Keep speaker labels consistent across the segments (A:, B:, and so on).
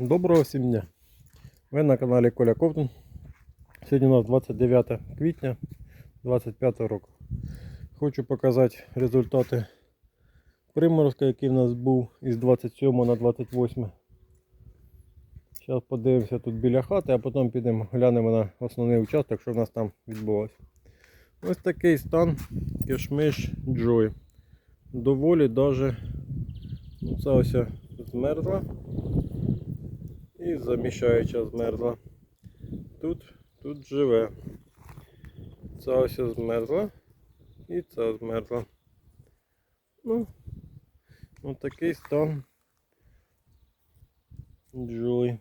A: Доброго всім дня! Ви на каналі Коля Ковтун. Сьогодні у нас 29 квітня 25 року. Хочу показати результати приморозка, який в нас був із 27 на 28. Зараз подивимося тут біля хати, а потім підемо глянемо на основний участок, що в нас там відбулося. Ось такий стан кишмиш Joy. Доволі даже ну, це ось змерзла і заміщаюча змерзла. Тут, тут живе. Ця ось змерзла і ця змерзла. Ну, ось такий стан Джой.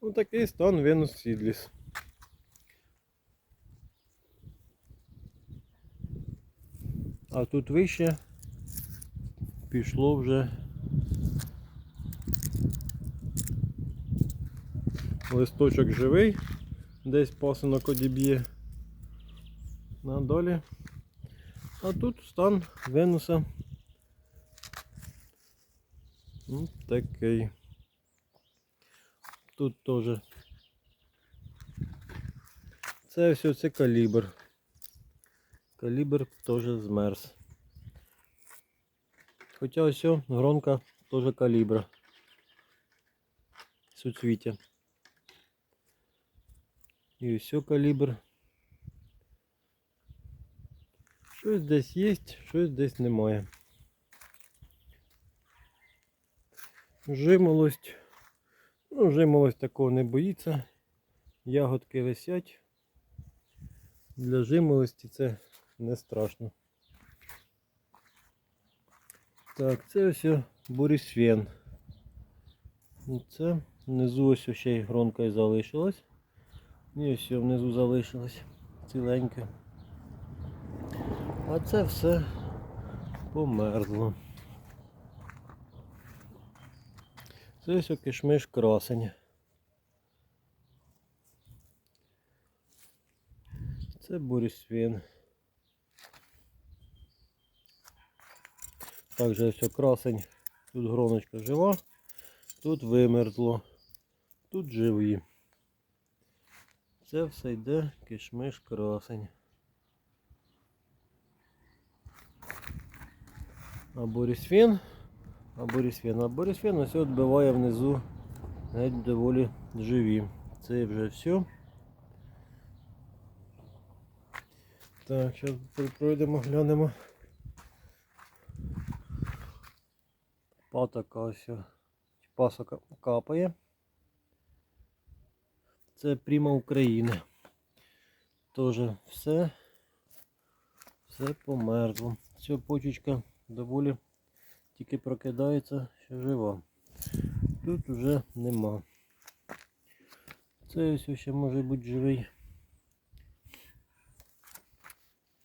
A: Ось такий стан Венус Сідліс. А тут вище пішло вже листочок живий, десь пасинок одіб'є. Надалі. А тут стан Венуса. Ось такий. Тут теж. Це все це калібр. Калібр теж змерз. Хоча ось о, гронка теж калібра. Суцвіття. І ось калібр. Щось десь є, щось десь немає. Жимолость. Ну, жимолость такого не боїться. Ягодки висять. Для жимолості це не страшно. Так, це ось бурісвен. Це внизу ось ще й гронка і залишилась. І ось внизу залишилось ціленьке. А це все померзло. Це ось кишмиш красень. Це бурісвін. Также ось красень. Тут гроночка жива, тут вимерзло, тут живі. Це все йде кишмиш красень. А борісфін, а борісфін, а борісфін ось відбиває внизу геть доволі живі. Це вже все. Так, зараз пройдемо, глянемо. Патока ось о, пасока капає. Це Пріма України. Тоже все, все померзло. Ця почечка доволі тільки прокидається, що жива. Тут вже нема. Це ось ще може бути живий.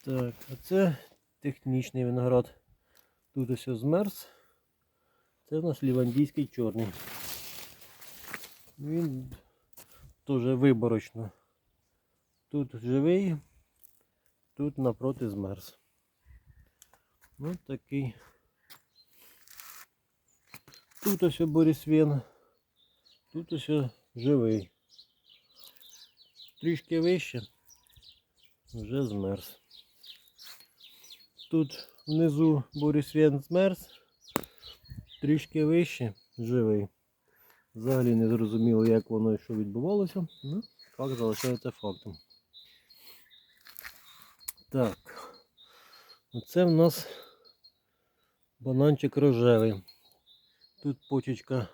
A: Так, а це технічний виноград. Тут ось змерз. Це в нас лівандійський чорний. Він теж виборочно. Тут живий, тут напроти змерз. Ось такий. Тут ось борісвін, тут ось живий. Трішки вище, вже змерз. Тут внизу борісвін змерз, трішки вище, живий. Взагалі не зрозуміло, як воно і що відбувалося. Ну, факт залишається фактом. Так. Оце в нас бананчик рожевий. Тут почечка,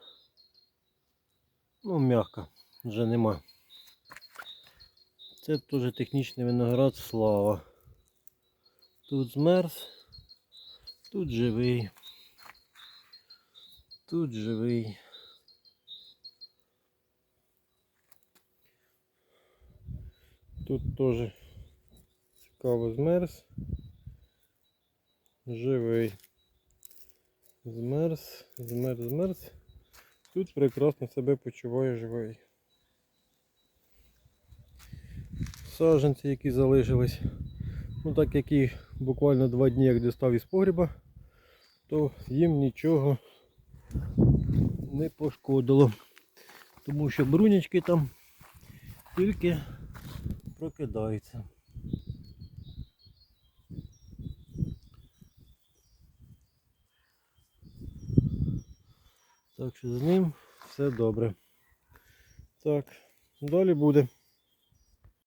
A: ну, м'яка, вже нема. Це теж технічний виноград слава. Тут змерз, тут живий, тут живий. Тут теж цікаво змерз. Живий. Змерз, змерз, змерз. Тут прекрасно себе почуває живий. Саджанці, які залишились. Ну так як їх буквально два дні як дістав із погріба, то їм нічого не пошкодило. Тому що брунячки там тільки прокидаються. Так що з ним все добре. Так, далі буде.